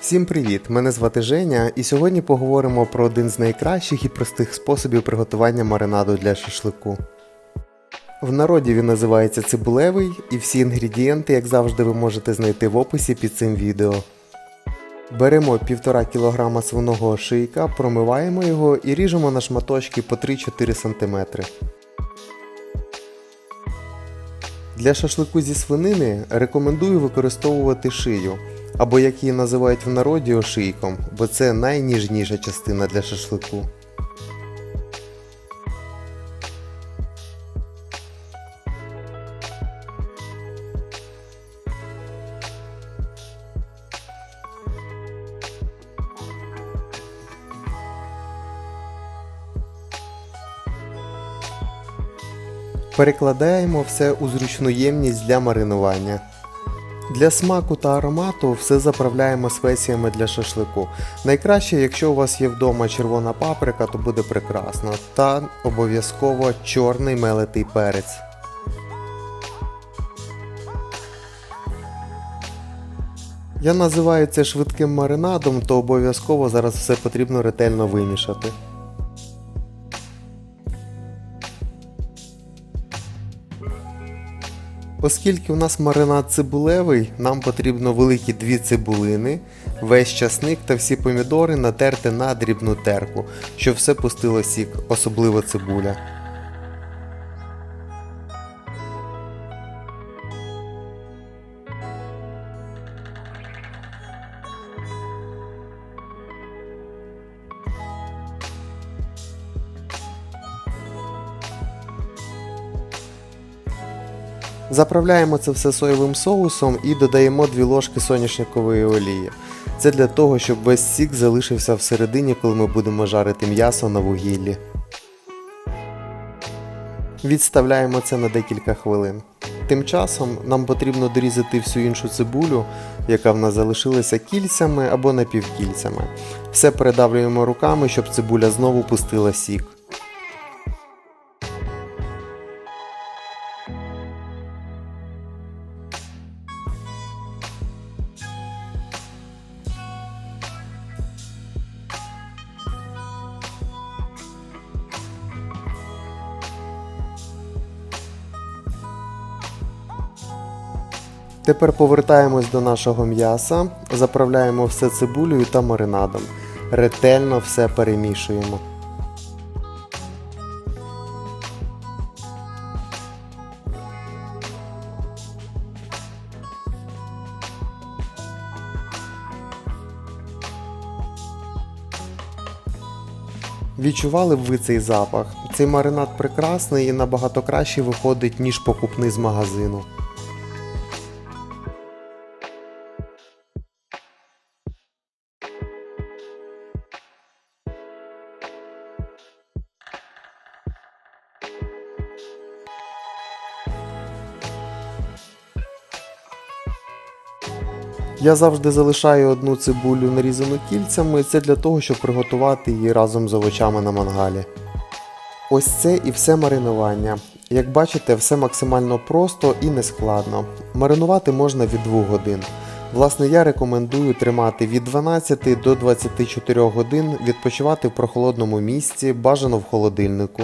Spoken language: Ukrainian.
Всім привіт! Мене звати Женя, і сьогодні поговоримо про один з найкращих і простих способів приготування маринаду для шашлику. В народі він називається цибулевий, і всі інгредієнти, як завжди, ви можете знайти в описі під цим відео. Беремо 1,5 кг свиного шийка, промиваємо його і ріжемо на шматочки по 3-4 см. Для шашлику зі свинини рекомендую використовувати шию, або як її називають в народі ошийком, бо це найніжніша частина для шашлику. Перекладаємо все у зручну ємність для маринування. Для смаку та аромату все заправляємо спеціями для шашлику. Найкраще, якщо у вас є вдома червона паприка, то буде прекрасно. Та обов'язково чорний мелитий перець. Я називаю це швидким маринадом, то обов'язково зараз все потрібно ретельно вимішати. Оскільки у нас маринад цибулевий, нам потрібно великі дві цибулини, весь часник та всі помідори натерти на дрібну терку, щоб все пустило сік, особливо цибуля. Заправляємо це все соєвим соусом і додаємо 2 ложки соняшникової олії. Це для того, щоб весь сік залишився всередині, коли ми будемо жарити м'ясо на вугіллі. Відставляємо це на декілька хвилин. Тим часом нам потрібно дорізати всю іншу цибулю, яка в нас залишилася кільцями або напівкільцями. Все передавлюємо руками, щоб цибуля знову пустила сік. Тепер повертаємось до нашого м'яса, заправляємо все цибулею та маринадом. Ретельно все перемішуємо. Відчували б ви цей запах? Цей маринад прекрасний і набагато краще виходить, ніж покупний з магазину. Я завжди залишаю одну цибулю нарізану кільцями, це для того, щоб приготувати її разом з овочами на мангалі. Ось це і все маринування. Як бачите, все максимально просто і нескладно. Маринувати можна від 2 годин. Власне, я рекомендую тримати від 12 до 24 годин, відпочивати в прохолодному місці, бажано в холодильнику.